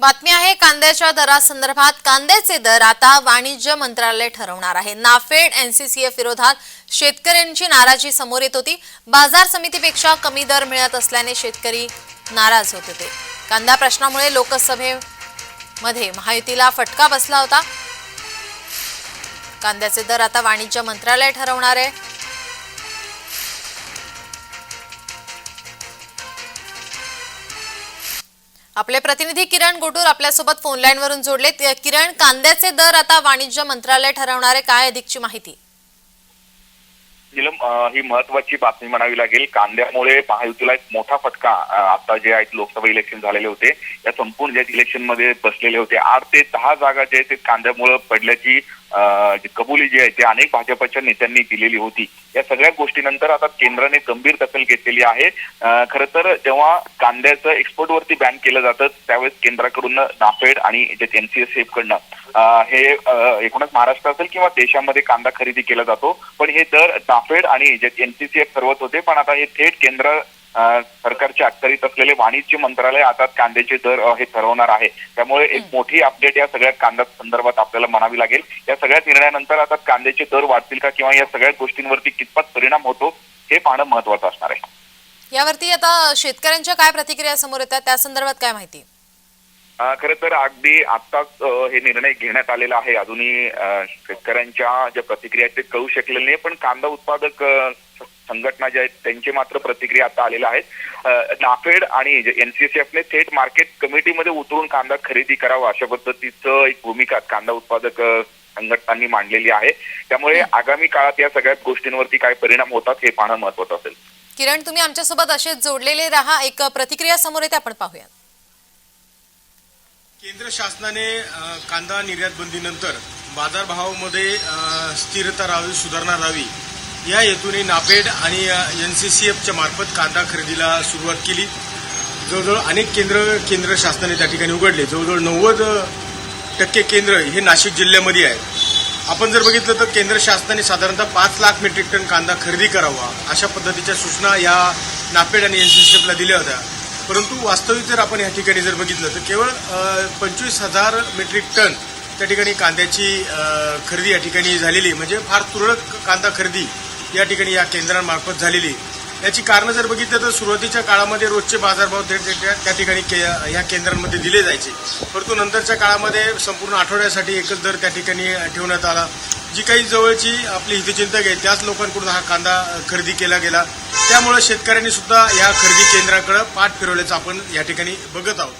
बातमी आहे कांद्याच्या दरासंदर्भात कांद्याचे दर आता वाणिज्य मंत्रालय ठरवणार आहे. नाफेड एनसीसीएफ विरोधात शेतकऱ्यांची नाराजी समोर येत होती. बाजार समितीपेक्षा कमी दर मिळत असल्याने शेतकरी नाराज होत होते. कांदा प्रश्नामुळे लोकसभेमध्ये महायुतीला फटका बसला होता. कांद्याचे दर आता वाणिज्य मंत्रालय ठरवणार आहे. आपले प्रतिनिधी किरण गोटूर आपल्यासोबत फोन लाईन वरून जोडले किरण कांद्याचे दर आता वाणिज्य मंत्रालय ठरवणारे काय अधिकची माहिती? ही महत्वाची बातमी म्हणावी लागेल. कांद्यामुळे महायुतीला एक मोठा फटका आता जे आहेत लोकसभा इलेक्शन झालेले होते या संपूर्ण ज्या इलेक्शनमध्ये बसलेले होते आठ ते दहा जागा जे आहेत ते कांद्यामुळे पडल्याची कबुली जी आहे ती अनेक भाजपच्या नेत्यांनी दिलेली होती या सगळ्या गोष्टीनंतर आता केंद्राने गंभीर दखल घेतलेली आहे. खर खरं तर जेव्हा कांद्याचं एक्सपोर्टवरती बॅन केलं जातं त्यावेळेस केंद्राकडून नाफेड आणि जे एनसीएसएफ कडनं हे एकूणच महाराष्ट्र असेल किंवा देशामध्ये कांदा खरेदी केला जातो. पण हे दर नाफेड आणि जे एनसीसीएफ ठरवत होते पण आता हे थेट केंद्र सरकारच्या अखत्यारीत असलेले वाणिज्य मंत्रालय आता कांद्याचे दर हे ठरवणार आहे. त्यामुळे एक मोठी अपडेट या सगळ्या कांद्या संदर्भात आपल्याला म्हणावी लागेल. या सगळ्या निर्णयानंतर आता कांद्याचे दर वाढतील का किंवा या सगळ्या गोष्टींवरती कितपत परिणाम होतो हे पाहणं महत्वाचं असणार आहे. यावरती आता शेतकऱ्यांच्या काय प्रतिक्रिया समोर येतात त्या संदर्भात काय माहिती? खरं तर अगदी आत्ताच अ, हे निर्णय घेण्यात आलेला आहे. अजूनही शेतकऱ्यांच्या ज्या प्रतिक्रिया आहेत ते कळू शकलेल्या नाही पण कांदा उत्पादक संघटना ज्या आहेत त्यांची मात्र प्रतिक्रिया आता आलेल्या आहेत नाफेड आणि एनसीसीएफने थेट मार्केट कमिटीमध्ये उतरून कांदा खरेदी करावा अशा पद्धतीचं एक भूमिका कांदा उत्पादक संघटनांनी मांडलेली आहे. त्यामुळे आगामी काळात या सगळ्या गोष्टींवरती काय परिणाम होतात हे पाहणं महत्वाचं असेल. किरण तुम्ही आमच्यासोबत असेच जोडलेले राहा. एक प्रतिक्रिया समोर येते आपण पाहूया केंद्र शासनाने कांदा निर्यात बंदीनंतर बाजारभावामध्ये स्थिरता राहावी सुधारणा राहावी या हेतूने नाफेड आणि एन सी सी एफच्या मार्फत कांदा खरेदीला सुरुवात केली. जवळजवळ अनेक केंद्र केंद्र शासनाने त्या ठिकाणी उघडले. जवळजवळ नव्वद टक्के केंद्र हे नाशिक जिल्ह्यामध्ये आहे. आपण जर बघितलं तर केंद्र शासनाने साधारणतः पाच लाख मेट्रिक टन कांदा खरेदी करावा अशा पद्धतीच्या सूचना या नाफेड आणि एनसीसीएफला दिल्या होत्या. परंतु वास्तविक जर आपण या ठिकाणी जर बघितलं तर केवळ पंचवीस हजार मेट्रिक टन त्या ठिकाणी कांद्याची खरेदी या ठिकाणी झालेली म्हणजे फार तुरळक कांदा खरेदी या ठिकाणी या केंद्रांमार्फत झालेली आहे. याची कारणं जर बघितलं तर सुरुवातीच्या काळामध्ये रोजचे बाजारभाव थेट थेट त्या ठिकाणी के- या केंद्रांमध्ये दिले जायचे. परंतु नंतरच्या काळामध्ये संपूर्ण आठवड्यासाठी एकच दर त्या ठिकाणी ठेवण्यात आला. जी काही जवळची आपली हितचिंतक आहे त्याच लोकांकडून हा कांदा खरेदी केला गेला. त्यामुळे शेतकऱ्यांनी सुद्धा या खरेदी केंद्राकडे पाठ फिरवल्याचं आपण या ठिकाणी बघत आहोत.